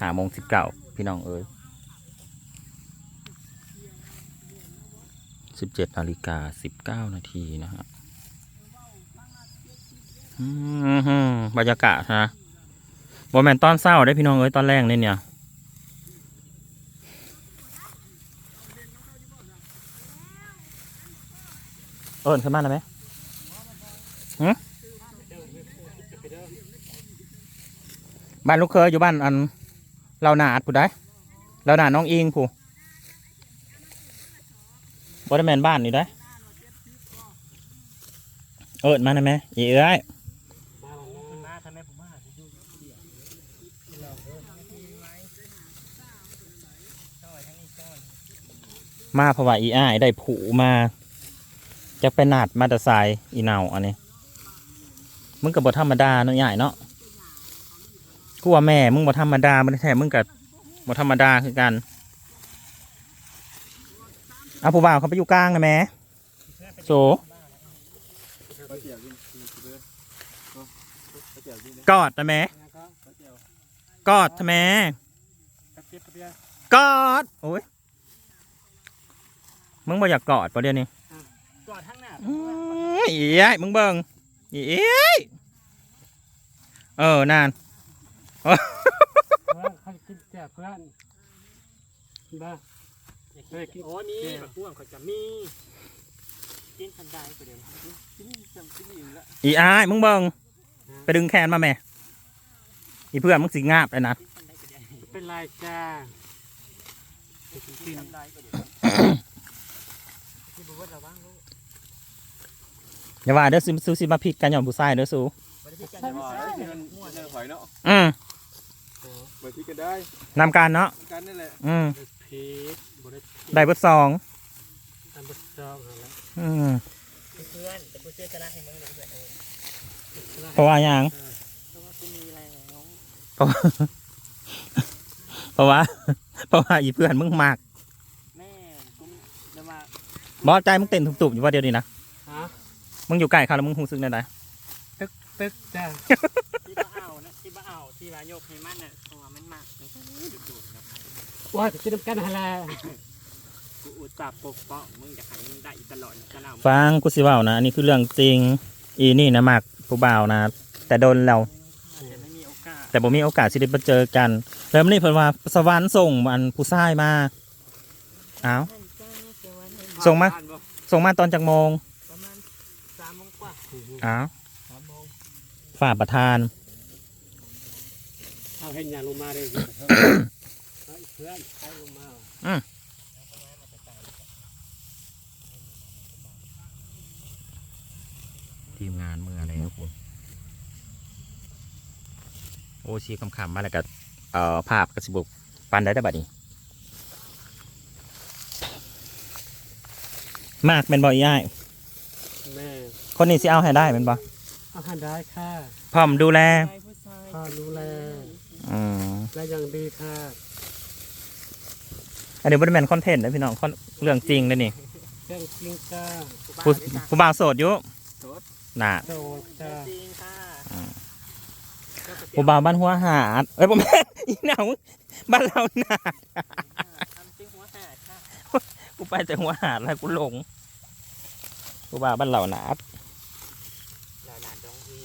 หาโมงสิบเก้าพี่น้องเอ้ยสิบเจ็ดนาฬิกาสิบเก้านาทีนะฮะอืมบรรยากาศนะบอแมนตอนเศร้าได้พี่น้องเอ้ยตอนแรกเนี่ยเนี่ยเอิญขึ้นมาแล้วไหมบ้านลูกเคยอยู่บ้านอัน เราหนาดผู้ได้เราหนาน้องอิงผู้บริแมนบ้านนี่ได้เอิญมาได้ไหมอีเอ้ยมาเพราะว่าอีอ้ายได้ผูมาจะไปนาดมาตะไซอีเนาอันนี้ มึงกับบธรรมดาเนาะใหญ่เนาะ กูว่าแม่มึงบ่ธรรมดามันแท้มึงกับบ่ธรรมดาคือกันเอาผู้บ่าวเขาไปอยู่กลางนะแม่โสกอดนะแม่กอดทำไมกอดโอ้ยมึงบ่อยากกอดประเดี๋ยวนี้กอดทั้งหน้าอืมอีไอ้มึงเบิ่งอีเอ้ยเออนาน เพื่อนเขากินแจ่เพื่อนบ้าเฮ้ยกินโอ้มีแก้วแบบพ่วงเขาจะมีกินคันได้ไปเดี๋ยวกินจำกินอิ่มละอีไอ้มึงเบิ่งไปดึงแขนมาแม่อีเพื่อนมึงสิงาบเลยนะกินคันได้ไปเดี๋ยวเป็นลายจ้ากินคันได้ไปเดี๋ยวกินบุ้ระวังลูกอย่าว่าเด้อซูซูสิมาผิดกันหย่อนผู้ชายเด้อซูบริพิกันได้เงินเงินหอยเนาะอืม ไปที่กันได้นำการเนาะ กันนี่แหละอืมพีชบริได้เบิดสองตามบทจองอะไรอืมเพื่อนแต่กูเชื่อจะน่าให้มึงเลยเพื่อนเออเพราะว่าหยังเพราะว่ากูมีอะไรแล้วเพราะว่าเพราะว่าอีเพื่อนมึงมากแม่กูจะมาบอสใจมึงเต้นตุบๆอยู่ว่าเดียวนี้นะ ฮะมึงอยู่ใกล้เขาแล้วมึงคงซึ้งได้ไดตึกจ้าที่บ้าเอานะที่บ้าเอาที่บ้ายกให้มันน่ะเพราะว่า มันมากมันก็ดุๆนะว่าจะกินน้ำกันอะไรกูอุตส่าห์ปกป้องมึงอยากให้มึงได้ตลอดกระหน่ำฟังกูสิเว่านะอันนี้คือเรื่องจริง อีนี่นะมากผู้บ่าวนะ แต่โดนเราจะไม่มีโอกาสแต่ผมมีโอกาสที่ได้มาเจอกัน แล้วมันนี่เพิ่นว่าสวรรค์ส่งอันผู้ชายมาอ้าว ส่งมา ส่งมาตอนจากโมงประมาณสามโมงกว่าอ้าวสามโมงฝ่าประธาน เอาเห็นอย่างลงมาเลยเพื่อนใครลงมาทีมงานเมื่ออะไรครับคุณโอ้ชีคำคำๆมาแล้วก็เอ่อภาพกระสิบกปันได้ได้บัดนี้ มากเป็นบ่อยย่ายแม่คนนี้สิเอาให้ได้เป็นบ่อาหารได้ค่ะพร้อมดูแลผู้ชายพ่อดูแล อืมและอย่างดีค่ะอันนี้บริแมนคอนเทนต์นะพี่น้องคอนเรื่องจริงเลยนี่เรื่องจริงจ้าผู้ผู้บ่าวโสดอยู่น่ะโดดจ้าจริงค่ะผู้บ่าวบ้านหัวหาดเอ้ยผมแม่นอีเหนาบ้านเราหนาดทำจริงหัวหาดค่ะกูไปแต่หัวหาดแล้วกูหลงผู้บ่าวบ้านเราหนาดหลานหลานดองอี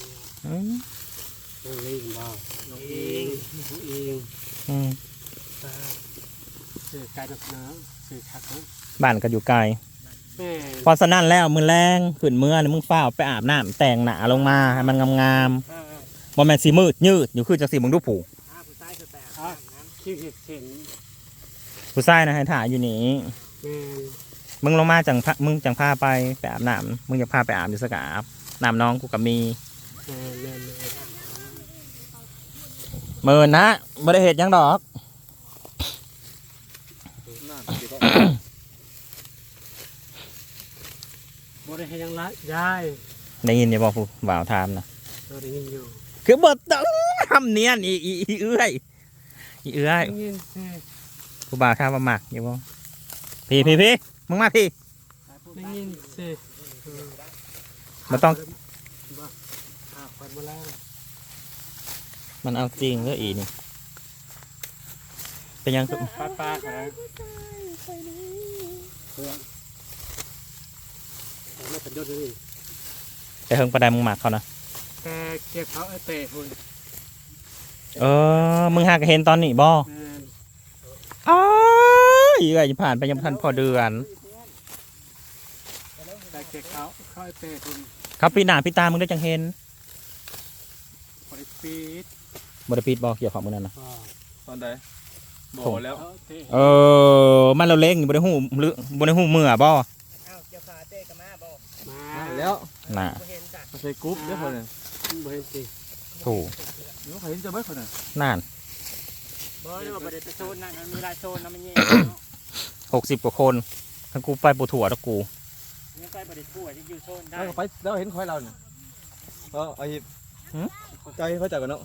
อืม น้องลิงบ่น้องเองน้องเองอืมจ้าสื่อการนับน้ำสื่อคักนะบ้านก็อยู่ไกล แม่เพราะฉะนั้นแล้วมือแรงขืนเมื่อนี่มึงฝ้าวไปอาบน้ำแต่งหนาลงมาให้มันงามเออๆบ่แม่นสีมืดยืดอยู่คือจังสีมึงดูผูอ้าผู้ชายคือแต่อาบน้ำคิวเห็ดเห็นผู้ชายนะให้ถ่ายอยู่นี่แม่มึงลงมาจังพามึงจังพาไปไปอาบน้ำมึงจะพาไปอาบอยู่สกอาบน้ำน้องกูก็มีแม่แม่แม่ เมินนะบ่ได้เห็ดหยังดอกนั่นสิก็บริให้ยังละยายได้ยินอย่าบอกผู้บ่าวถามนะเราได้ยินอยู่คือบ่ต้องทำเนียนอีอีอีเอื้อยอีเอื้อยได้ยินสิผู้บ่าวถามว่ามักอยู่บ่พี่พี่พี่มึงมาพี่ได้ยินสิเออบ่ต้องบ่หาคนมาแล้ว มันเอาจริงเด้ออีนี่ เป็นยังคือป้าป้าค่ะเพื่อนเอาไม่เป็นยศเลยแต่เฮิงประดายมึงหมักเขานะแต่เก็บเขาไอ้เตะคุณเออ มึงหากเห็นตอนนี้บ่แม่นอ้ายเอื้อยจะผ่านไปยังทันพอเดือนแต่เก็บเขาเขาไอ้เตะคุณครับพี่หน้าพี่ตามึงได้จังเห็นบริปีด บ่ได้ปิดบ่เกี่ยวกับมึงนั่นนะอ่าตอนใดบอกแล้วเขาเตะเออมันเราเล่งอยู่บ่ได้หูหรือบ่ได้หูเมื่อบ่อ้าวเกี่ยวขาเต้กับมาบ่มาแล้วน่ะบ่เห็นจ้ะมาใส่กรุ๊ปเด้อคนน่ะบ่เห็นสิถูกเดี๋ยวเขาเห็นจะเบิดคนน่ะนั่นบ่ได้ว่าบ่ได้ไปโซนนั่นมันมีหลายโซนนะมันแย่เนาะหกสิบกว่าคนถ้ากูไปปูถั่วแล้วกูยังไปบ่ได้ทั่วที่อยู่โซนได้แล้วก็ไปแล้วเห็นคอยเราเนี่ยเออเอาหยิบใจเขาจับกันเนาะ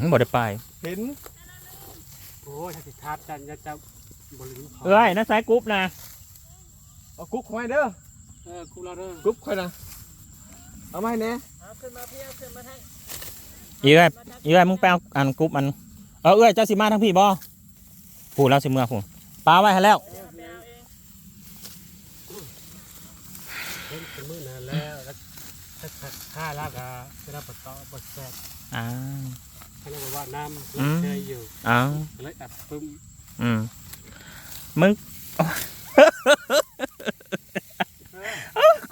มันบ่ได้ไปเห็น โอ้ยถ้าสิทับกันจะจะบริเอ้ยนั่นสายกรุ๊ปนะเอากรุ๊ปคอยเด้อเออกูรอเด้อกรุ๊ปคอยนะเอามาให้แน่เอาขึ้นมาพี่เอาขึ้นมาให้อีเอ้ยอีเอ้ยมึงไปเอาอันกรุ๊ปมันเออเอ้ยเจ้าสิมาทั้งพี่บ่ผูแล้วสิเมื่อผูปลาไว้ให้แล้วเอาไปเอาเองเห็นเป็นมือนั่นแล้วแล้วถ้าขัดค่าลากอะจะได้ปต่อบทแทรก อ้าวเขาเรียกว่าน้ำอืมเคยอยู่อ้าวเลยอัดปึ้มอืมมึง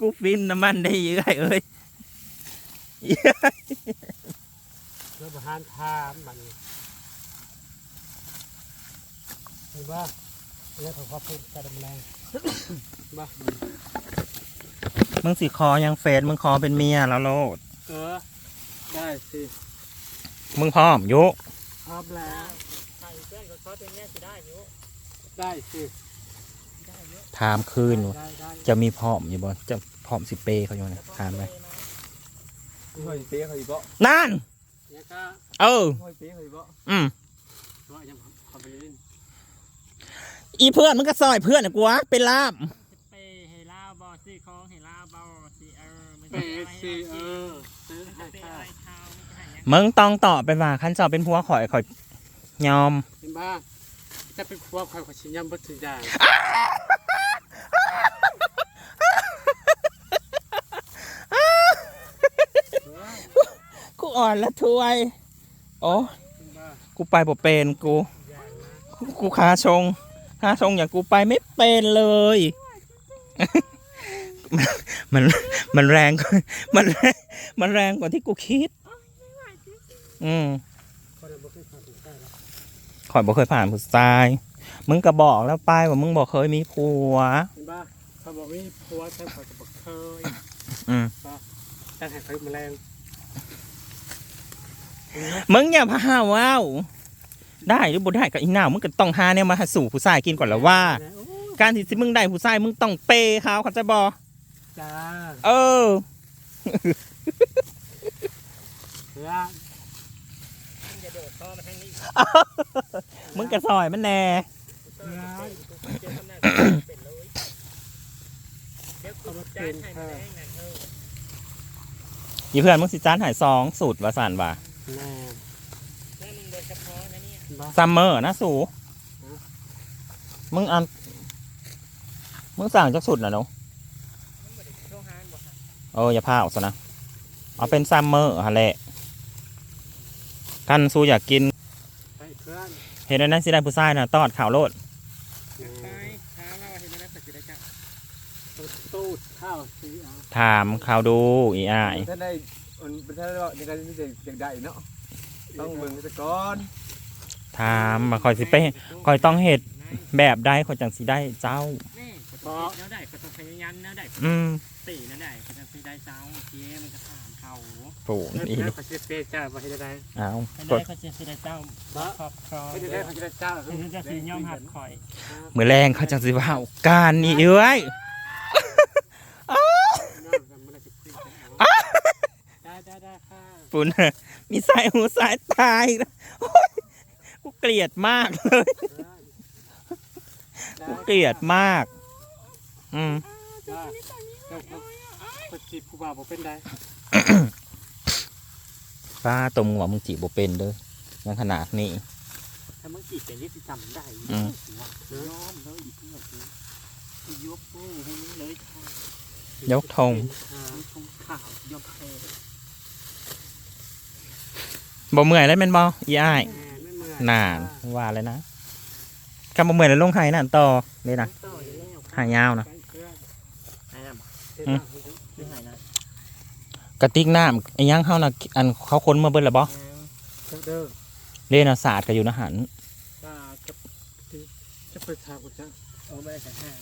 กูฟินน้ำมันได้เยอะเอ้ยแล้วประหารทามมันเห็นป่ะแล้วเขาพอพูดการดำแรงบ้ามึงสิคอยังเฟซมึงคอเป็นเมียแล้วโลดเออ ได้สิมึงพร้อมอยุพร้อมแล้วใส่เพื่อนก็เขาเป็นแม่สิได้อยู่ได้สิได้อยู่ถามคืนว่าได้ได้จะมีพร้อมอยู่บ่จะพร้อมสิเปย์เขาอยู่นะถามไปคอยเป๊ะเขาอีกบ่นั่นเนี่ยก็เออคอยเป๊ะเขาอีกบ่อืมว่ายังขอไปเล่นอีเพื่อนมึงก็ซอยเพื่อนนะกูวะเป็นลาบไปให้ลาวบ่ซื้อของให้ลาวบ่สิเออมันเปจะสิเออซื้อมันให้จะเป็นข้าอะไรเท้า มันจะให้หยังมึงต้องตอบไปว่าขั้นเจอเป็นผัวข่อยข่อยยอมเห็นป่ะจะเป็นครัวคอยขอชิ้นยำบัตถุอย่างกูอ่อนละทวยโอ้เห็นป่ะกูไปบ่เป็นกูอย่างนะกูกูขาชงขาชงอย่างกูไปไม่เป็นเลย มันมันแรงกว่ามันแรงมันแรงกว่าที่กูคิด อืมคนเราบอกให้ความสนใจแล้วข่อยบ่เคยผ่านผู้ชาย มึงก็บอกแล้วไปว่ามึงบอกเคยมีผัว เห็นป่ะเขาบอกมีครัวแต่เขาจะบอกเคยอืมแต่ให้เขาแมลงมึงอย่าพาว้าวได้หรือบ่ได้ก็อีหน้าวมึงก็ต้องหาเนี่ยมาหาสู่ผู้ชายกินก่อนแล้วว่า โอ้การที่สิมึงได้ผู้ชายมึงต้องเปย์เขาเขาใจะบอจ้าเออ เพื่อนมันจะโดดคอ มาทางนี้มึงกระซอยมันแน่เพื่อนเจอคำนั้นเป็นเลยเดี๋ยวกูจะให้มันแรงนั่นเอออีเพื่อนมึงสิจ้านหายซองสูตรวาสานว่าแม่แล้วมึงโดยเฉพาะนะเนี่ยเห็นป่ะซัมเมอร์นะสู มึงอัน มึงสั่งจากสุดนะเนาะมันบ่ได้โชว์หานบ่ค่ะเอออย่าพาออกซะนะ เอาเป็นซัมเมอร์ฮะแหละกันสู้อยากกินไปเพื่อน เห็นอันนั้นสิได้ผู้ชายนะตอดข่าวโลดไปหาว่าเห็นแล้วสักสิได้จ้ะตูดข้าวสีเอาถามข่าวดูอีอ้ายท่านได้มันเป็นท่านได้ว่าในการที่จะอยากได้เนาะต้องเบิ่งไปก่อนถามมาคอยสิไปคอยต้องเห็ดแบบใดคอยจังสิได้เจ้านี่ก็ ต้องแล้วได้ก็ต้องพยายามแล้วได้อืมตีแล้วได้ก็จะสิได้เจ้าโอเคมันก็ถามเขาโถูกเพื่อนอีเพื่อนเขาจะเปย์จ้ามาให้ได้อ้าวไม่กได้ดก็จะสิได้เจ้าครอบครองให้ได้เขาจะได้จ้าเดี๋ยวจะสิยอมหัดข่อยมือแรงเขาจังสิว่าเอาการนี่เอ้ยได้ได้ได้ค่ะปุ่นมีสายหูสายตายนะโอ๊ยกูเกลียดมากเลย กูเกลียดมาก อืมได้ก็จีบผู้บ่าวบอกเป็นได้ป้าตมหัวมึงจีบบ่เป็นเด้อยังขนาดนี้ ถ้ามึงจีบเป็นที่สิจำได้อืม ยอมเลยอีกเพื่อนกูยกมือให้มึงเลยค่ะยกธงมึงทงขาวยอมแพ้บ่เมื่อยแล้วแม่นบ่อีอ้ายไม่เมื่อยนานว่าเลยนะกำบ่เมื่อยแล้วลงไห้นั่นต่อเลยนะต่ออยู่แล้วหายาวนะ กระติกน้ำไอ้ยังเฮาน่ะอันเขาค้นมาเบิ่แล้วบ่เด้อเล่นศาสตร์ก็อยู่นะหันจะจะไปทางกูจ้ะโอ้ไม่ได้จะหา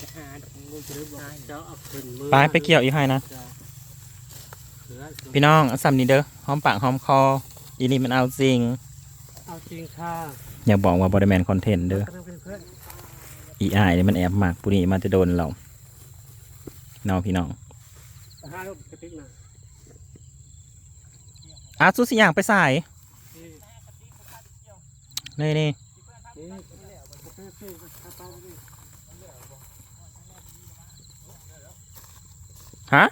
จะหาดอกมึงจะได้บอกเจ้าไปไปเกี่ยวอีกให้นะ พี่น้องเอาซ้ำนี้เด้อหอมปากหอมคออีนี่มันเอาจริง เอาจริงค่ะ อย่าบอกว่าบริแมนคอนเทนต์เด้อก็ต้องเป็นเพื่อนอีอายนี่มันแอบมากปุนี่มันจะโดนเรา นาะพี่น้องห้าลูกกระติกนะอาสุสิอย่างไปใส่นี่นี่นี่นี่โอเคโอเคไปไปไปฮะ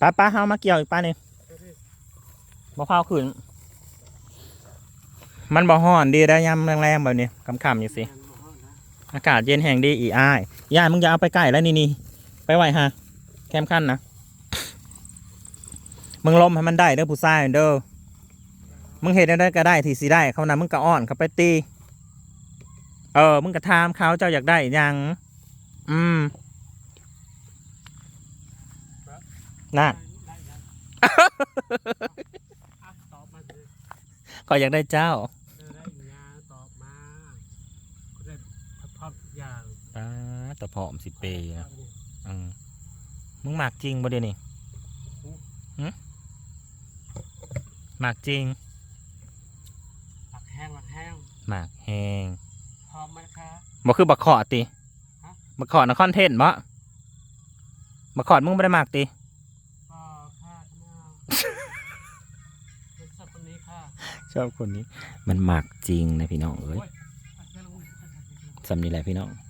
ป้าป้าเฮามาเกี่ยวอีกป้านี่บ่พาวขึ้น มันบ่ฮ้อนดีได้ยามแรงๆแบบนี้คำๆอยู่สิงานบ่ฮ้ อากาศเย็นแห่งดีอีอ้ายอีอ้ายมึงอย่าเอาไปใกล้แล้วนี่นี่ไปไหวฮะแคมขั้นนะมึงลมให้มันได้เด้อผู้ชายเด้อมึงเห็นได้ก็ได้ที่สิได้เขานะมึงก็อ้อนเขาไปตี เออ มึงก็ถามเขาเจ้าอยากได้ยังอืมน่ะได้ได้อะตอบมาก็อยากได้เจ้า เธอได้ยาตอบมาก็ได้พับๆอย่าง อ่า แต่ผอมสิเปย์นะอืมมึงหมากจริงบ่เดี๋ยวนี้หึหมากจริงหลักแห้งหลักแห้งหมากแหงพร้อมไหมคะบ่คือบักขอดติฮะบักขอดนะคอนเทนต์บ่บักขอดมึงไม่ได้หมากติก็ค่ะข้าวเป็นสับคนนี้ค่ะชอบคนนี้ มันหมากจริงนะพี่น้องเอ้ยโอ้ยอะเดี๋ยวลงสำนี้แหละพี่น้องเ